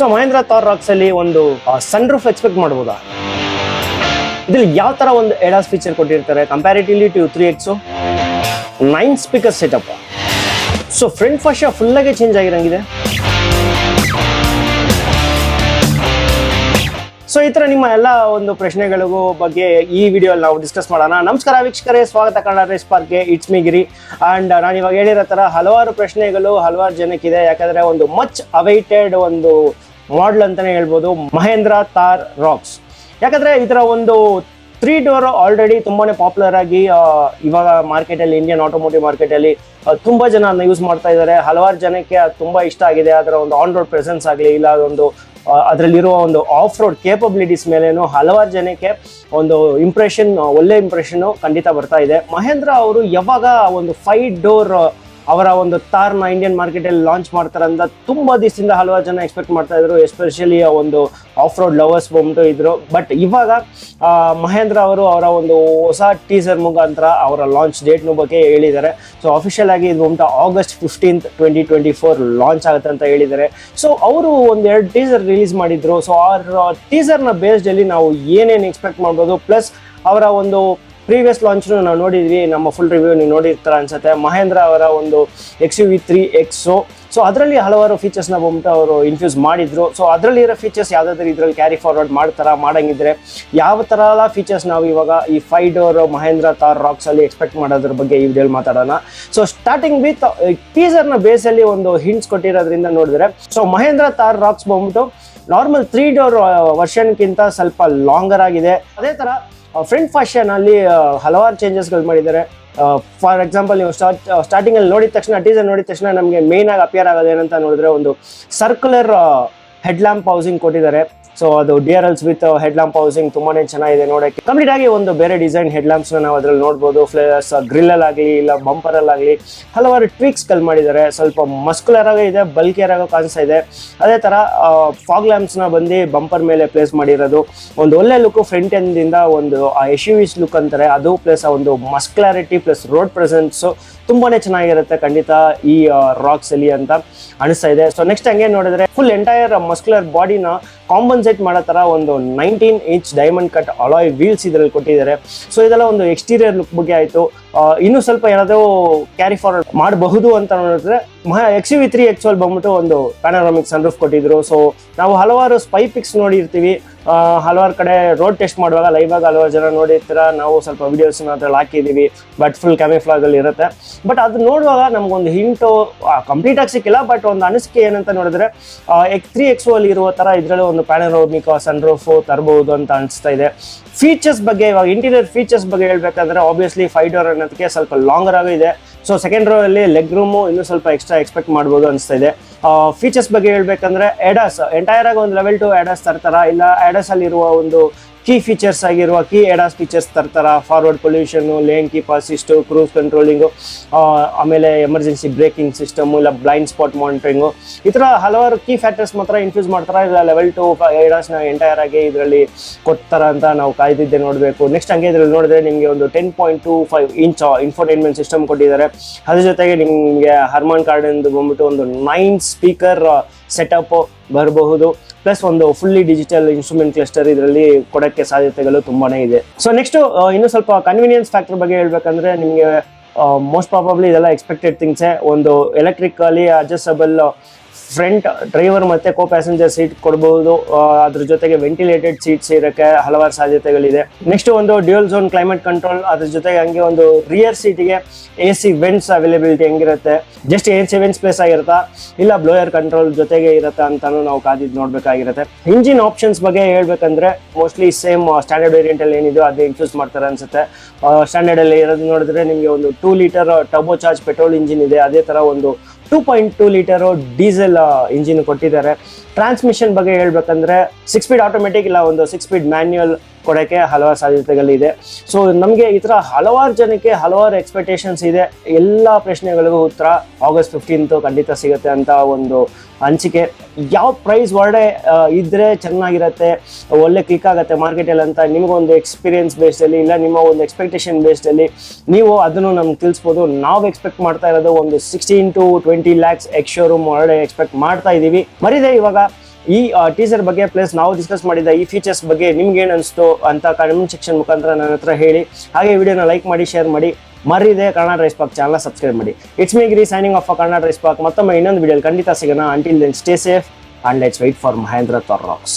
So Mahendra Thar racks ಅಲ್ಲಿ ಒಂದು sun roof expect ಮಾಡಬಹುದಾ ಇದ್ರಲ್ಲಿ ಯಾವ ತರ ಒಂದು ಎಡಾಸ್ ಫೀಚರ್ ಕೊಟ್ಟಿರ್ತಾರೆ? Comparatively to three X nine speaker setup so front first full ಆಗಿ ಚೇಂಜ್ ಆಗಿರಂಗಿದೆ. ಸೊ ಈ ತರ ನಿಮ್ಮ ಎಲ್ಲ ಒಂದು ಪ್ರಶ್ನೆಗಳಿಗೂ ಬಗ್ಗೆ ಈ ವಿಡಿಯೋ ನಾವು ಡಿಸ್ಕಸ್ ಮಾಡೋಣ. ನಮಸ್ಕಾರ ವೀಕ್ಷಕರೇ, ಸ್ವಾಗತ ಕನ್ನಡ ರೇಸ್ ಪಾರ್ಕ್ಗೆ ಇಟ್ಸ್ ಮಿ ಗಿರಿ ಅಂಡ್ ನಾನು ಇವಾಗ ಹೇಳಿರೋ ತರ ಹಲವಾರು ಪ್ರಶ್ನೆಗಳು ಹಲವಾರು ಜನಕ್ಕಿದೆ. ಯಾಕಂದ್ರೆ ಒಂದು ಮಚ್ ಅವೈಟೆಡ್ ಒಂದು ಮಾಡೆಲ್ ಅಂತಲೇ ಹೇಳ್ಬೋದು ಮಹೇಂದ್ರ ತಾರ್ ರಾಕ್ಸ್. ಯಾಕಂದ್ರೆ ಇದರ ಒಂದು ತ್ರೀ ಡೋರ್ ಆಲ್ರೆಡಿ ತುಂಬಾ ಪಾಪ್ಯುಲರ್ ಆಗಿ ಇವಾಗ ಮಾರ್ಕೆಟಲ್ಲಿ ಇಂಡಿಯನ್ ಆಟೋಮೋಟಿವ್ ಮಾರ್ಕೆಟಲ್ಲಿ ತುಂಬ ಜನ ಅದನ್ನ ಯೂಸ್ ಮಾಡ್ತಾ ಇದ್ದಾರೆ. ಹಲವಾರು ಜನಕ್ಕೆ ಅದು ತುಂಬ ಇಷ್ಟ ಆಗಿದೆ. ಅದರ ಒಂದು ಆನ್ ರೋಡ್ ಪ್ರೆಸೆನ್ಸ್ ಆಗಲಿ ಇಲ್ಲ ಆ, ಅದರಲ್ಲಿರುವ ಒಂದು ಆಫ್ ರೋಡ್ ಕೇಪಬಿಲಿಟೀಸ್ ಮೇಲೇನು ಹಲವಾರು ಜನಕ್ಕೆ ಒಂದು ಇಂಪ್ರೆಷನ್ ಒಳ್ಳೆ ಇಂಪ್ರೆಷನ್ ಖಂಡಿತ ಬರ್ತಾ ಇದೆ. ಮಹೇಂದ್ರ ಅವರು ಯಾವಾಗ ಒಂದು ಫೈವ್ ಡೋರ್ ಅವರ ಒಂದು ತಾರ್ನ ಇಂಡಿಯನ್ ಮಾರ್ಕೆಟಲ್ಲಿ ಲಾಂಚ್ ಮಾಡ್ತಾರೆ ಅಂತ ತುಂಬಾ ದಿವಸದಿಂದ ಹಲವಾರು ಜನ ಎಕ್ಸ್ಪೆಕ್ಟ್ ಮಾಡ್ತಾ ಇದ್ರು ಎಸ್ಪೆಷಲಿ ಒಂದು ಆಫ್ ರೋಡ್ ಲವರ್ಸ್ ಬಂದು ಇದ್ರು. ಬಟ್ ಇವಾಗ ಮಹೇಂದ್ರ ಅವರು ಅವರ ಒಂದು ಹೊಸ ಟೀಸರ್ ಮುಖಾಂತರ ಅವರ ಲಾಂಚ್ ಡೇಟ್ನ ಬಗ್ಗೆ ಹೇಳಿದ್ದಾರೆ. ಸೊ ಅಫಿಷಿಯಲ್ ಆಗಿ ಇದು ಉಂಟು August fifteenth twenty twenty four launch ಆಗುತ್ತೆ ಅಂತ ಹೇಳಿದ್ದಾರೆ. ಸೊ ಅವರು ಒಂದೆರಡು ಟೀಸರ್ ರಿಲೀಸ್ ಮಾಡಿದ್ರು. ಸೊ ಆ ಟೀಸರ್ನ ಬೇಸ್ಡಲ್ಲಿ ನಾವು ಏನೇನು ಎಕ್ಸ್ಪೆಕ್ಟ್ ಮಾಡ್ಬೋದು? ಪ್ಲಸ್ ಅವರ ಒಂದು ಪ್ರೀವಿಯಸ್ ಲಾಂಚ್ನು ನಾವು ನೋಡಿದ್ವಿ, ನಮ್ಮ ಫುಲ್ ರಿವ್ಯೂ ನೀವು ನೋಡಿರ್ತಾರ ಅನ್ಸುತ್ತೆ. ಮಹೇಂದ್ರ ಅವರ ಒಂದು X U V three X so ಅದರಲ್ಲಿ ಹಲವಾರು ಫೀಚರ್ಸ್ನ ಬಂದ್ಬಿಟ್ಟು ಅವರು ಇನ್ಫ್ಯೂಸ್ ಮಾಡಿದ್ರು. ಸೊ ಅದರಲ್ಲಿ ಇರೋ ಫೀಚರ್ಸ್ ಯಾವುದಾದ್ರೂ ಇದರಲ್ಲಿ ಕ್ಯಾರಿ ಫಾರ್ವರ್ಡ್ ಮಾಡ್ತಾರಾ, ಮಾಡಂಗಿದ್ರೆ ಯಾವ ಥರ ಎಲ್ಲ ಫೀಚರ್ಸ್ ನಾವು ಇವಾಗ ಈ five door Mahindra Thar Roxx ಅಲ್ಲಿ ಎಕ್ಸ್ಪೆಕ್ಟ್ ಮಾಡೋದ್ರ ಬಗ್ಗೆ ಈ ವಿಡಿಯೋಲಿ ಮಾತಾಡೋಣ. ಸೊ ಸ್ಟಾರ್ಟಿಂಗ್ ವಿತ್ ಟೀಸರ್ನ ಬೇಸಲ್ಲಿ ಒಂದು ಹಿಂಟ್ಸ್ ಕೊಟ್ಟಿರೋದ್ರಿಂದ ನೋಡಿದ್ರೆ ಸೊ ಮಹೇಂದ್ರ ತಾರ್ ರಾಕ್ಸ್ ಬಂದ್ಬಿಟ್ಟು ನಾರ್ಮಲ್ ತ್ರೀ ಡೋರ್ ವರ್ಷನ್ಗಿಂತ ಸ್ವಲ್ಪ ಲಾಂಗರ್ ಆಗಿದೆ. ಅದೇ ಥರ ಫ್ರಂಟ್ ಫ್ಯಾಷನ್ ಅಲ್ಲಿ ಹಲವಾರು ಚೇಂಜಸ್ಗಳು ಮಾಡಿದ್ದಾರೆ. ಫಾರ್ ಎಕ್ಸಾಂಪಲ್ ನೀವು ಸ್ಟಾರ್ಟ್ ಸ್ಟಾರ್ಟಿಂಗ್ ಅಲ್ಲಿ ನೋಡಿದ ತಕ್ಷಣ ಟೀಸರ್ ನೋಡಿದ ತಕ್ಷಣ ನಮಗೆ ಮೇನ್ ಆಗಿ ಅಪಿಯರ್ ಆಗೋದು ಏನಂತ ನೋಡಿದ್ರೆ ಒಂದು ಸರ್ಕ್ಯುಲರ್ ಹೆಡ್ ಲ್ಯಾಂಪ್ ಹೌಸಿಂಗ್ ಕೊಟ್ಟಿದ್ದಾರೆ. ಸೊ ಅದು DRLs with head lamp housing ತುಂಬಾನೇ ಚೆನ್ನಾಗಿದೆ ನೋಡಕ್ಕೆ. ಕಂಪ್ಲೀಟ್ ಆಗಿ ಒಂದು ಬೇರೆ ಡಿಸೈನ್ ಹೆಡ್ ಲ್ಯಾಂಪ್ಸ್ ನಾವು ಅದ್ರಲ್ಲಿ ನೋಡಬಹುದು ಫ್ಲೇಸ್ ಗ್ರಿಲ್ ಆಗಲಿ, ಇಲ್ಲ ಬಂಪರ್ ಆಗಲಿ, ಹಲವಾರು ಟ್ವಿಕ್ಸ್ ಕಲ್ ಮಾಡಿದ್ದಾರೆ ಸ್ವಲ್ಪ ಮಸ್ಕುಲರ್ ಆಗಿ ಇದೆ ಬಲ್ಕಿಯರ್ ಆಗೋ ಕಾಣಿಸ್ತಾ ಇದೆ. ಅದೇ ತರ ಫಾಗ್ ಲ್ಯಾಂಪ್ಸ್ನ ಬಂದು ಬಂಪರ್ ಮೇಲೆ ಪ್ಲೇಸ್ ಮಾಡಿರೋದು. ಒಂದು ಒಳ್ಳೆ ಲುಕ್ ಫ್ರಂಟ್ ಎಂಡ್ ಇಂದ ಒಂದು ಎಸ್ ಲುಕ್ ಅಂತಾರೆ. ಅದು ಪ್ಲಸ್ ಒಂದು ಮಸ್ಕ್ಲಾರಿಟಿ ಪ್ಲಸ್ ರೋಡ್ ಪ್ರೆಸೆನ್ಸ್ ತುಂಬಾನೇ ಚೆನ್ನಾಗಿರುತ್ತೆ ಖಂಡಿತ ಈ ರಾಕ್ಸ್ ಅಲ್ಲಿ ಅಂತ ಅನಿಸ್ತಾ ಇದೆ. ಸೊ ನೆಕ್ಸ್ಟ್ ಹಂಗೆ ನೋಡಿದ್ರೆ ಫುಲ್ ಎಂಟೈರ್ ಮಸ್ಕ್ಯುಲರ್ ಬಾಡಿನ ಕಾಂಪನ್ಸೇಟ್ ಮಾಡೋ ಥರ ಒಂದು nineteen inch diamond cut alloy wheels ಇದರಲ್ಲಿ ಕೊಟ್ಟಿದ್ದಾರೆ. ಸೊ ಇದೆಲ್ಲ ಒಂದು ಎಕ್ಸ್ಟೀರಿಯರ್ ಲುಕ್ ಬಗ್ಗೆ ಆಯ್ತು. ಇನ್ನೂ ಸ್ವಲ್ಪ ಏನಾದರೂ ಕ್ಯಾರಿ ಫಾರ್ವರ್ಡ್ ಮಾಡಬಹುದು ಅಂತ ನೋಡಿದ್ರೆ ಎಕ್ಸ್ ವಿ ತ್ರೀ ಎಕ್ಸ್ ಬಂದ್ಬಿಟ್ಟು ಒಂದು ಪ್ಯಾನರಾಮಿಕ್ ಸನ್ರೂಫ್ ಕೊಟ್ಟಿದ್ರು. ಸೊ ನಾವು ಹಲವಾರು ಸ್ಪೈ ಪಿಕ್ಸ್ ನೋಡಿರ್ತೀವಿ. ಹಲವಾರು ಕಡೆ ರೋಡ್ ಟೆಸ್ಟ್ ಮಾಡುವಾಗ ಲೈವ್ ಆಗಿ ಹಲವಾರು ಜನ ನೋಡಿರ್ತೀರ, ನಾವು ಸ್ವಲ್ಪ ವಿಡಿಯೋಸ್ ಅದ್ರಲ್ಲಿ ಹಾಕಿದೀವಿ ಬಟ್ ಫುಲ್ ಕ್ಯಾಮಿಫ್ಲಾಗ್ ಅಲ್ಲಿ ಇರುತ್ತೆ. ಬಟ್ ಅದು ನೋಡುವಾಗ ನಮ್ಗೊಂದು ಹಿಂಟು ಕಂಪ್ಲೀಟ್ ಆಗಿ ಸಿಕ್ಕಿಲ್ಲ ಬಟ್ ಒಂದು ಅನಿಸಿಕೆ ಏನಂತ ನೋಡಿದ್ರೆ ಎಕ್ ತ್ರೀ ಎಕ್ಸ್ ಅಲ್ಲಿ ಇರುವ ತರ ಇದರಲ್ಲಿ ಒಂದು ಪ್ಯಾನರೋಮಿಕ್ ಸನ್ರೂಫ್ ತರಬಹುದು ಅಂತ ಅನಿಸ್ತಾ ಇದೆ. ಫೀಚರ್ಸ್ ಬಗ್ಗೆ ಇವಾಗ ಇಂಟೀರಿಯರ್ ಫೀಚರ್ಸ್ ಬಗ್ಗೆ ಹೇಳ್ಬೇಕಂದ್ರೆ ಆಬ್ವಿಯಸ್ಲಿ ಫೈವ್ ಡೋರ್ ಅನ್ನೋದಕ್ಕೆ ಸ್ವಲ್ಪ ಲಾಂಗರ್ ಆಗೂ ಇದೆ. ಸೊ ಸೆಕೆಂಡ್ ರೋ ಅಲ್ಲಿ ಲೆಗ್ ರೂಮು ಇನ್ನೂ ಸ್ವಲ್ಪ ಎಕ್ಸ್ಟ್ರಾ ಎಕ್ಸ್ಪೆಕ್ಟ್ ಮಾಡ್ಬೋದು ಅನಿಸ್ತಾ ಇದೆ. ಫೀಚರ್ಸ್ ಬಗ್ಗೆ ಹೇಳ್ಬೇಕಂದ್ರೆ ಎಡಾಸ್ ಎಂಟೈರ್ ಆಗಿ ಒಂದು ಲೆವೆಲ್ ಟು ಎಡಾಸ್ ತರ್ತಾರ? ಇಲ್ಲ ಎಡಾಸ್ ಅಲ್ಲಿರುವ ಒಂದು ಕೀ ಫೀಚರ್ಸ್ ಆಗಿರುವ ಕೀ ಎಡಾಸ್ ಫೀಚರ್ಸ್ ತರ್ತಾರೆ. Forward collision lane keep assist cruise controlling ಆಮೇಲೆ ಎಮರ್ಜೆನ್ಸಿ ಬ್ರೇಕಿಂಗ್ ಸಿಸ್ಟಮ್ ಇಲ್ಲ ಬ್ಲೈಂಡ್ ಸ್ಪಾಟ್ ಮಾನಿಟರಿಂಗು ಈ ಥರ ಹಲವಾರು ಕೀ ಫ್ಯಾಕ್ಟರ್ಸ್ ಮಾತ್ರ ಇನ್ಫ್ಯೂಸ್ ಮಾಡ್ತಾರ. ಇಲ್ಲ ಲೆವೆಲ್ ಟು ಎಡಾಸ್ನ ಎಂಟೈರ್ ಆಗಿ ಇದರಲ್ಲಿ ಕೊಡ್ತಾರ ಅಂತ ನಾವು ಕಾಯ್ದಿದ್ದೆ ನೋಡಬೇಕು. ನೆಕ್ಸ್ಟ್ ಹಂಗೆ ಇದರಲ್ಲಿ ನೋಡಿದ್ರೆ ನಿಮಗೆ ಒಂದು ten point two five inch infotainment system ಕೊಟ್ಟಿದ್ದಾರೆ. ಅದ್ರ ಜೊತೆಗೆ ನಿಮಗೆ ಹರ್ಮಾನ್ ಕಾರ್ಡ್ ಎಂದು ಬಂದ್ಬಿಟ್ಟು ಒಂದು ನೈನ್ ಸ್ಪೀಕರ್ ಸೆಟಪ್ ಬರಬಹುದು. ಪ್ಲಸ್ ಒಂದು ಫುಲ್ಲಿ ಡಿಜಿಟಲ್ ಇನ್ಸ್ಟ್ರೂಮೆಂಟ್ ಕ್ಲಸ್ಟರ್ ಇದರಲ್ಲಿ ಕೊಡಕ್ಕೆ ಸಾಧ್ಯತೆಗಳು ತುಂಬಾನೇ ಇದೆ. ಸೊ ನೆಕ್ಸ್ಟ್ ಇನ್ನು ಸ್ವಲ್ಪ ಕನ್ವೀನಿಯನ್ಸ್ ಫ್ಯಾಕ್ಟರ್ ಬಗ್ಗೆ ಹೇಳ್ಬೇಕಂದ್ರೆ ನಿಮಗೆ ಮೋಸ್ಟ್ ಪ್ರಾಬಬ್ಲಿ ಇದೆಲ್ಲ ಎಕ್ಸ್ಪೆಕ್ಟೆಡ್ ಥಿಂಗ್ಸೇ ಒಂದು ಎಲೆಕ್ಟ್ರಿಕಲಿ ಅಡ್ಜಸ್ಟಬಲ್ ಫ್ರಂಟ್ ಡ್ರೈವರ್ ಮತ್ತೆ ಕೋ ಪ್ಯಾಸೆಂಜರ್ ಸೀಟ್ ಕೊಡಬಹುದು ಅದ್ರ ಜೊತೆಗೆ ವೆಂಟಿಲೇಟೆಡ್ ಸೀಟ್ಸ್ ಇರಕ್ಕೆ ಹಲವಾರು ಸಾಧ್ಯತೆಗಳಿದೆ. ನೆಕ್ಸ್ಟ್ ಒಂದು ಡ್ಯೂಯಲ್ ಝೋನ್ ಕ್ಲೈಮೇಟ್ ಕಂಟ್ರೋಲ್ ಅದ್ರ ಜೊತೆಗೆ ಹಂಗೆ ಒಂದು ರಿಯರ್ ಸೀಟಿಗೆ ಎ ಸಿ ವೆಂಟ್ಸ್ ಅವೈಲೇಬಿಲಿಟಿ ಹೆಂಗಿರುತ್ತೆ? Just A C vents place ಆಗಿರುತ್ತಾ? ಇಲ್ಲ ಬ್ಲೋಯರ್ ಕಂಟ್ರೋಲ್ ಜೊತೆಗೆ ಇರುತ್ತಾ ಅಂತಾನು ನಾವು ಕಾದಿದ್ದು ನೋಡ್ಬೇಕಾಗಿರುತ್ತೆ. ಇಂಜಿನ್ ಆಪ್ಷನ್ಸ್ ಬಗ್ಗೆ ಹೇಳ್ಬೇಕಂದ್ರೆ ಮೋಸ್ಟ್ಲಿ ಸೇಮ್ ಸ್ಟ್ಯಾಂಡರ್ಡ್ ವೇರಿಯಂಟ್ ಅಲ್ಲಿ ಏನಿದೆ ಅದೇ ಇನ್ಫ್ಯೂಸ್ ಮಾಡ್ತಾರೆ ಅನ್ಸುತ್ತೆ. ಸ್ಟ್ಯಾಂಡರ್ಡ್ ಅಲ್ಲಿ ಇರೋದು ನೋಡಿದ್ರೆ ನಿಮಗೆ ಒಂದು two litre turbo charge petrol engine ಇದೆ. ಅದೇ ತರ ಒಂದು two point two litre diesel engine ಕೊಟ್ಟಿದ್ದಾರೆ. ಟ್ರಾನ್ಸ್ಮಿಷನ್ ಬಗ್ಗೆ ಹೇಳ್ಬೇಕಂದ್ರೆ ಸಿಕ್ಸ್ ಸ್ಪೀಡ್ ಆಟೋಮೆಟಿಕ್ ಇಲ್ಲ, ಒಂದು ಸಿಕ್ಸ್ ಸ್ಪೀಡ್ ಮ್ಯಾನ್ಯುಯಲ್ ಕೊಡೋಕ್ಕೆ ಹಲವಾರು ಸಾಧ್ಯತೆಗಳಿದೆ ಸೊ ನಮಗೆ ಈ ಥರ ಹಲವಾರು ಜನಕ್ಕೆ ಹಲವಾರು ಎಕ್ಸ್ಪೆಕ್ಟೇಷನ್ಸ್ ಇದೆ. ಎಲ್ಲ ಪ್ರಶ್ನೆಗಳಿಗೂ ಉತ್ತರ ಆಗಸ್ಟ್ ಫಿಫ್ಟೀನ್ತು ಖಂಡಿತ ಸಿಗುತ್ತೆ ಅಂತ ಒಂದು ಹಂಚಿಕೆ ಯಾವ ಪ್ರೈಸ್ ಒಳ್ಳೆ ಇದ್ದರೆ ಚೆನ್ನಾಗಿರತ್ತೆ, ಒಳ್ಳೆ ಕ್ಲಿಕ್ ಆಗುತ್ತೆ ಮಾರ್ಕೆಟಲ್ಲಿ ಅಂತ ನಿಮಗೊಂದು ಎಕ್ಸ್ಪೀರಿಯನ್ಸ್ ಬೇಸ್ಡಲ್ಲಿ ಇಲ್ಲ, ನಿಮ್ಮ ಒಂದು ಎಕ್ಸ್ಪೆಕ್ಟೇಷನ್ ಬೇಸ್ಡಲ್ಲಿ ನೀವು ಅದನ್ನು ನಮ್ಗೆ ತಿಳಿಸ್ಬೋದು. ನಾವು ಎಕ್ಸ್ಪೆಕ್ಟ್ ಮಾಡ್ತಾ ಇರೋದು ಒಂದು sixteen to twenty lakhs ex showroom ಒಳ್ಳೆ ಎಕ್ಸ್ಪೆಕ್ಟ್ ಮಾಡ್ತಾ ಇದ್ದೀವಿ ಮರಿದೆ ಇವಾಗ ಈ ಟೀಸರ್ ಬಗ್ಗೆ ಪ್ಲಸ್ ನಾವು ಡಿಸ್ಕಸ್ ಮಾಡಿದ ಈ ಫೀಚರ್ಸ್ ಬಗ್ಗೆ ನಿಮ್ಗೆ ಏನು ಅನಿಸ್ತು ಅಂತ ಕಮೆಂಟ್ ಸೆಕ್ಷನ್ ಮುಖಾಂತರ ನನ್ನ ಹತ್ರ ಹೇಳಿ. ಹಾಗೆ ವಿಡಿಯೋನ ಲೈಕ್ ಮಾಡಿ ಶೇರ್ ಮಾಡಿ. ಮರಿದೆ Kannada rise park channel subscribe ಮಾಡಿ. It's me Giri signing off Kannada rise park. ಮತ್ತೊಮ್ಮೆ ಇನ್ನೊಂದು ವಿಡಿಯೋ ಖಂಡಿತ ಸಿಗೋಣ. Until then stay safe and let's wait for Mahindra Roxx